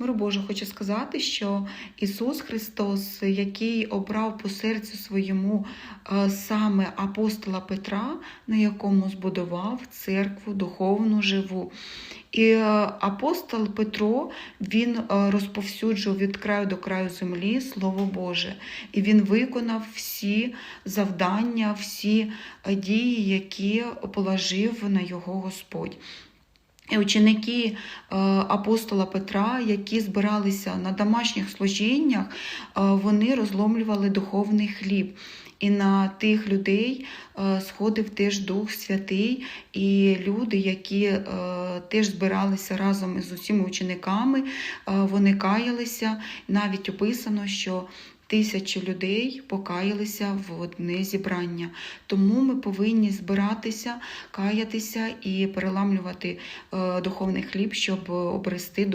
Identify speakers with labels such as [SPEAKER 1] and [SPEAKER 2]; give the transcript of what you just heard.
[SPEAKER 1] Миру Боже, хочу сказати, що Ісус Христос, який обрав по серцю своєму е, саме апостола Петра, на якому збудував церкву духовну живу. І е, апостол Петро він е, розповсюджував від краю до краю землі Слово Боже, і він виконав всі завдання, всі дії, які положив на його Господь. Ученики е, апостола Петра, які збиралися на домашніх служіннях, е, вони розломлювали духовний хліб. І на тих людей е, сходив теж Дух Святий, і люди, які теж збиралися разом із усіма учениками, е, вони каялися. Навіть описано, що тисячі людей покаялися в одне зібрання. Тому ми повинні збиратися, каятися і переламлювати е, духовний хліб, щоб обрести